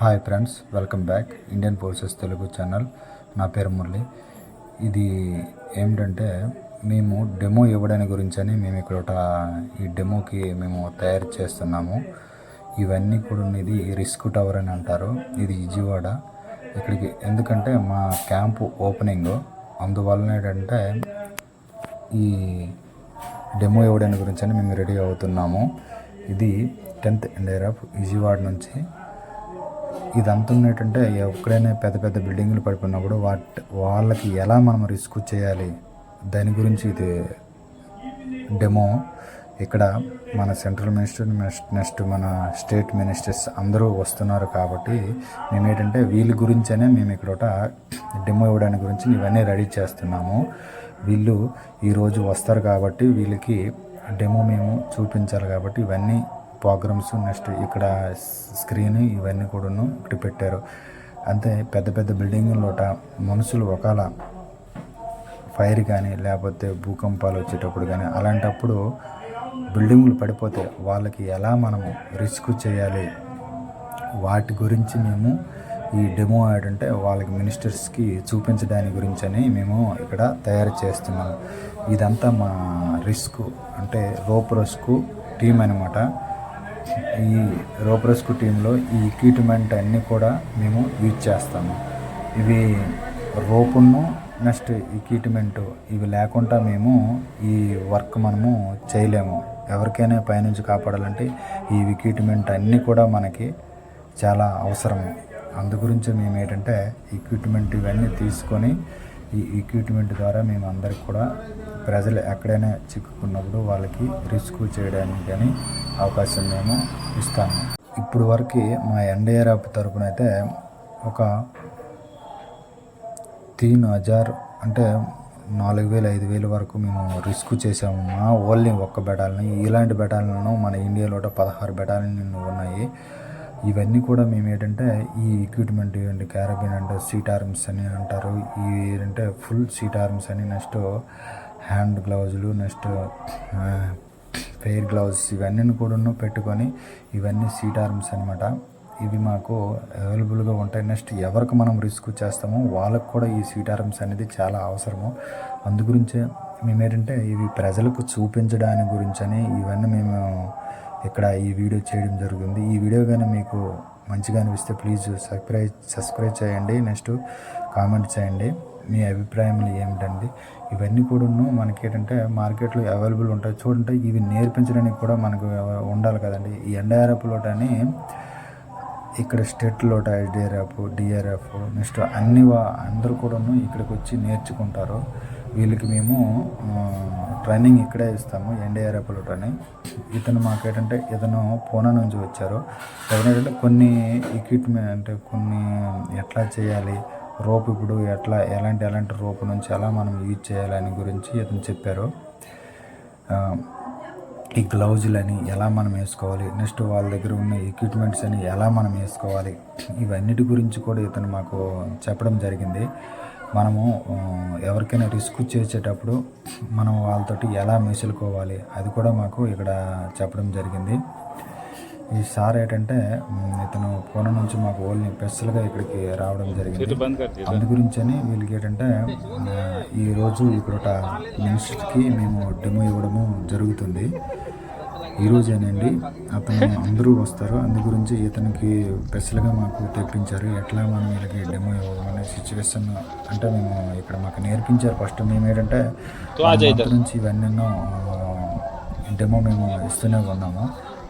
Hi friends welcome back Indian forces Telugu channel నా పేరు మురళి. ఇది ఏమిటంటే మేము డెమో ఇవ్వడానికి గురించి అని మేము ఇక్కడ ఒక ఈ డెమోకి మేము తయారు చేస్తున్నాము. ఇవన్నీ కూడా ఇది రిస్క్ టవర్ అని అంటారు. ఇది విజయవాడ. ఇక్కడికి ఎందుకంటే మా క్యాంపు ఓపెనింగ్ అందువలన ఏంటంటే ఈ డెమో ఇవ్వడానికి గురించి అని మేము రెడీ అవుతున్నాము. ఇది టెన్త్ ఇండియర్ ఆఫ్ విజయవాడ నుంచి ఇదంతా ఉన్నట్టంటే ఎక్కడైనా పెద్ద పెద్ద బిల్డింగ్లు పడిపోయినప్పుడు వాటి వాళ్ళకి ఎలా మనం రిస్క్ చేయాలి? దాని గురించి ఇది డెమో. ఇక్కడ మన సెంట్రల్ మినిస్టర్ నెక్స్ట్ నెక్స్ట్ మన స్టేట్ మినిస్టర్స్ అందరూ వస్తున్నారు కాబట్టి మేము ఏంటంటే వీళ్ళ గురించనే మేము ఇక్కడ ఒక డెమో ఇవ్వడానికి గురించి ఇవన్నీ రెడీ చేస్తున్నాము. వీళ్ళు ఈరోజు వస్తారు కాబట్టి వీళ్ళకి డెమో మేము చూపించాలి కాబట్టి ఇవన్నీ ప్రోగ్రామ్స్ నెక్స్ట్ ఇక్కడ స్క్రీన్ ఇవన్నీ కూడాను ఇక్కడ పెట్టారు. అంతే పెద్ద పెద్ద బిల్డింగులోట మనుషులు ఒకవేళ ఫైర్ కానీ లేకపోతే భూకంపాలు వచ్చేటప్పుడు కానీ అలాంటప్పుడు బిల్డింగులు పడిపోతే వాళ్ళకి ఎలా మనము రిస్క్ చేయాలి? వాటి గురించి మేము ఈ డెమో ఏంటంటే వాళ్ళకి మినిస్టర్స్కి చూపించడానికి గురించి అని మేము ఇక్కడ తయారు చేస్తున్నాము ఇదంతా మా రిస్క్ అంటే రోప్ రిస్క్ టీం అనమాట ఈ రోప్రెస్కు టీంలో ఈ ఎక్విప్మెంట్ అన్నీ కూడా మేము యూజ్ చేస్తాము. ఇవి రోపును నెక్స్ట్ ఎక్విప్మెంట్ ఇవి లేకుండా మేము ఈ వర్క్ మనము చేయలేము. ఎవరికైనా పైనుంచి కాపాడాలంటే ఈ ఎక్విప్మెంట్ అన్నీ కూడా మనకి చాలా అవసరము అందు గురించి మేము ఏంటంటే ఎక్విప్మెంట్ ఇవన్నీ తీసుకొని ఈ ఎక్విప్మెంట్ ద్వారా మేము అందరికి కూడా ప్రజలు ఎక్కడైనా చిక్కుకున్నప్పుడు వాళ్ళకి రిస్క్ చేయడానికి కానీ అవకాశం మేము ఇస్తాము ఇప్పుడు వరకు మా ఎన్డీఆర్ఎఫ్ తరపున అయితే ఒక తీన్ హజార్ అంటే నాలుగు వేలు ఐదు వేల వరకు మేము రిస్క్ చేసాము మా ఓన్లీ ఒక్క బెటాలని ఇలాంటి బెటాలను మన ఇండియాలో పదహారు బెటాలియన్ ఉన్నాయి. ఇవన్నీ కూడా మేము ఏంటంటే ఈ ఎక్విప్మెంట్ ఇవ్వండి క్యారబిన్ అంటే సీట్ ఆర్మ్స్ అని అంటారు. ఈ ఏంటంటే ఫుల్ సీట్ ఆర్మ్స్ అని నెక్స్ట్ హ్యాండ్ గ్లౌజులు నెక్స్ట్ ఫెయిర్ గ్లౌజ్ ఇవన్నీ కూడా పెట్టుకొని ఇవన్నీ సీట్ ఆర్మ్స్ అనమాట ఇవి మాకు అవైలబుల్గా ఉంటాయి. నెక్స్ట్ ఎవరికి మనం రిస్క్ చేస్తామో వాళ్ళకు కూడా ఈ సీట్ ఆర్మ్స్ అనేది చాలా అవసరము. అందు గురించే మేము ఏంటంటే ఇవి ప్రజలకు చూపించడానికి గురించని ఇవన్నీ మేము ఇక్కడ ఈ వీడియో చేయడం జరిగింది ఈ వీడియో కానీ మీకు మంచిగా అనిపిస్తే ప్లీజ్ సబ్స్క్రైబ్ సబ్స్క్రైబ్ చేయండి. నెక్స్ట్ కామెంట్ చేయండి. మీ అభిప్రాయములు ఏమిటండి ఇవన్నీ కూడాను మనకి ఏంటంటే మార్కెట్లో అవైలబుల్ ఉంటాయి. చూడండి ఇవి నేర్పించడానికి కూడా మనకు ఉండాలి కదండి. ఈ ఎన్డీఆర్ఎఫ్లోటని ఇక్కడ స్టేట్ లోట ఎస్డిఆర్ఎఫ్ డిఆర్ఎఫ్ నెక్స్ట్ అన్ని వా- అందరూ కూడాను ఇక్కడికి వచ్చి నేర్చుకుంటారు. వీళ్ళకి మేము ట్రైనింగ్ ఇక్కడే ఇస్తాము ఎన్డీఆర్ఎఫ్లోటని ఇతను మాకు ఏంటంటే ఇతను పూనా నుంచి వచ్చారు. ఎవరంటే కొన్ని ఎక్విప్మెంట్ అంటే కొన్ని ఎట్లా చేయాలి రోప్ ఇప్పుడు ఎట్లా ఎలాంటి ఎలాంటి రోప్ నుంచి ఎలా మనం యూజ్ చేయాలని గురించి ఇతను చెప్పారు. ఈ గ్లౌజులని ఎలా మనం వేసుకోవాలి నెక్స్ట్ వాళ్ళ దగ్గర ఉన్న ఎక్విప్మెంట్స్ అని ఎలా మనం వేసుకోవాలి ఇవన్నిటి గురించి కూడా ఇతను మాకు చెప్పడం జరిగింది. మనము ఎవరికైనా రిస్క్ చేసేటప్పుడు మనం వాళ్ళతోటి ఎలా మెసులుకోవాలి అది కూడా మాకు ఇక్కడ చెప్పడం జరిగింది. ఈ సార్ ఏంటంటే ఇతను పూణె నుంచి మాకు ఓన్లీ స్పెషల్గా ఇక్కడికి రావడం జరిగింది. అందు గురించని వీళ్ళకి ఏంటంటే ఈరోజు ఇక్కడ ఒక మినిస్టర్కి మేము డెమో ఇవ్వడము జరుగుతుంది. ఈరోజేనండి అతను అందరూ వస్తారు. అందు గురించి ఇతనికి స్పెషల్గా మాకు తెప్పించారు. ఎట్లా మనం వీళ్ళకి డెమో ఇవ్వమనే సిచ్యువేషన్ అంటే మేము ఇక్కడ మాకు నేర్పించారు. ఫస్ట్ మేము ఏంటంటే నుంచి ఇవన్నీ డెమో మేము ఇస్తూనే ఉన్నాము.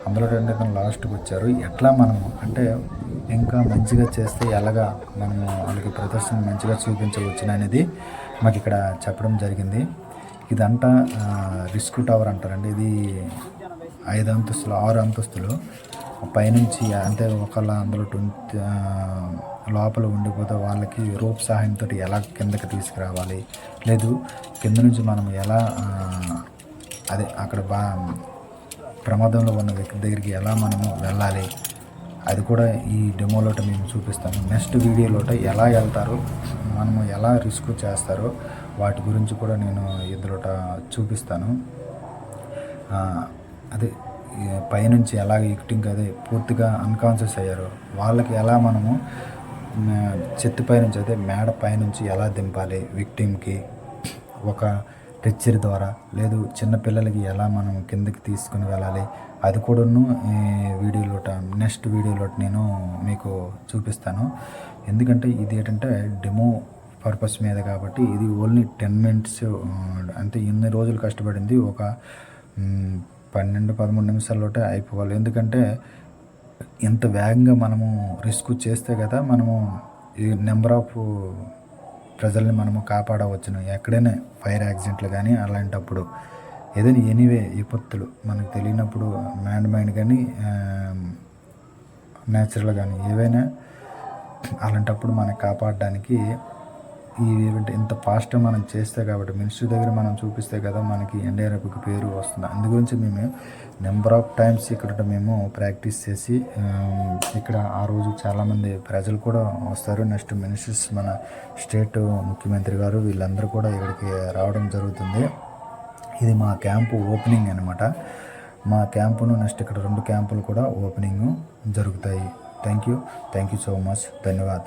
అందులో రెండు ఇతను లాస్ట్కి వచ్చారు. ఎట్లా మనము అంటే ఇంకా మంచిగా చేస్తే ఎలాగా మనము వాళ్ళకి ప్రదర్శన మంచిగా చూపించవచ్చు అనేది మాకు ఇక్కడ చెప్పడం జరిగింది. ఇదంతా రిస్క్ టవర్ అంటారండి. ఇది ఐదు అంతస్తులు ఆరు అంతస్తులు. పైనుంచి అంటే ఒకళ్ళ అందులో ట్వంటీ లోపల ఉండిపోతే వాళ్ళకి రోప్ సహాయంతో ఎలా కిందకి తీసుకురావాలి? లేదు కింద నుంచి మనం ఎలా అదే అక్కడ బా ప్రమాదంలో ఉన్న వ్యక్తి దగ్గరికి ఎలా మనము వెళ్ళాలి? అది కూడా ఈ డెమోలోట మేము చూపిస్తాము. నెక్స్ట్ వీడియోలోట ఎలా వెళ్తారు? మనము ఎలా రిస్క్ చేస్తారో వాటి గురించి కూడా నేను ఇందులోట చూపిస్తాను. అదే పైనుంచి ఎలా యాక్టింగ్ అదే పూర్తిగా అన్కాన్షియస్ అయ్యారు. వాళ్ళకి ఎలా మనము చెత్త పైనుంచి అదే మేడ పైనుంచి ఎలా దింపాలి విక్టిమ్కి ఒక టెచ్చర్ ద్వారా లేదు చిన్న పిల్లలకి ఎలా మనం కిందకి తీసుకుని వెళ్ళాలి? అది కూడాను ఈ వీడియోలో నెక్స్ట్ వీడియోలో నేను మీకు చూపిస్తాను. ఎందుకంటే ఇది ఏంటంటే డెమో పర్పస్ మీద కాబట్టి ఇది ఓన్లీ టెన్ మినిట్స్ అంటే ఇన్ని రోజులు కష్టపడింది ఒక పన్నెండు పదమూడు నిమిషాల్లోటే అయిపోవాలి. ఎందుకంటే ఇంత వేగంగా మనము రిస్క్ చేస్తే కదా మనము ఈ నెంబర్ ఆఫ్ ప్రజల్ని మనము కాపాడవచ్చును. ఎక్కడైనా ఫైర్ యాక్సిడెంట్లు కానీ అలాంటప్పుడు. ఏదైనా ఎనీవే విపత్తులు మనకు తెలియనప్పుడు మ్యాండ్ మైండ్ కానీ న్యాచురల్ కానీ ఏవైనా అలాంటప్పుడు మనం కాపాడడానికి ఇది ఏంటంటే ఇంత ఫాస్ట్గా మనం చేస్తే కాబట్టి మినిస్ట్రీ దగ్గర మనం చూపిస్తే కదా మనకి ఎన్డీఆర్ఎఫ్కి పేరు వస్తుంది. అందు గురించి మేము నెంబర్ ఆఫ్ టైమ్స్ ఇక్కడ మేము ప్రాక్టీస్ చేసి ఇక్కడ ఆ రోజు చాలామంది ప్రజలు కూడా వస్తారు. నెక్స్ట్ మినిస్టర్స్ మన స్టేట్ ముఖ్యమంత్రి గారు వీళ్ళందరూ కూడా ఇక్కడికి రావడం జరుగుతుంది. ఇది మా క్యాంపు ఓపెనింగ్ అనమాట మా క్యాంపును నెక్స్ట్ ఇక్కడ రెండు క్యాంపులు కూడా ఓపెనింగ్ జరుగుతాయి. Thank you thank you so much ధన్యవాద్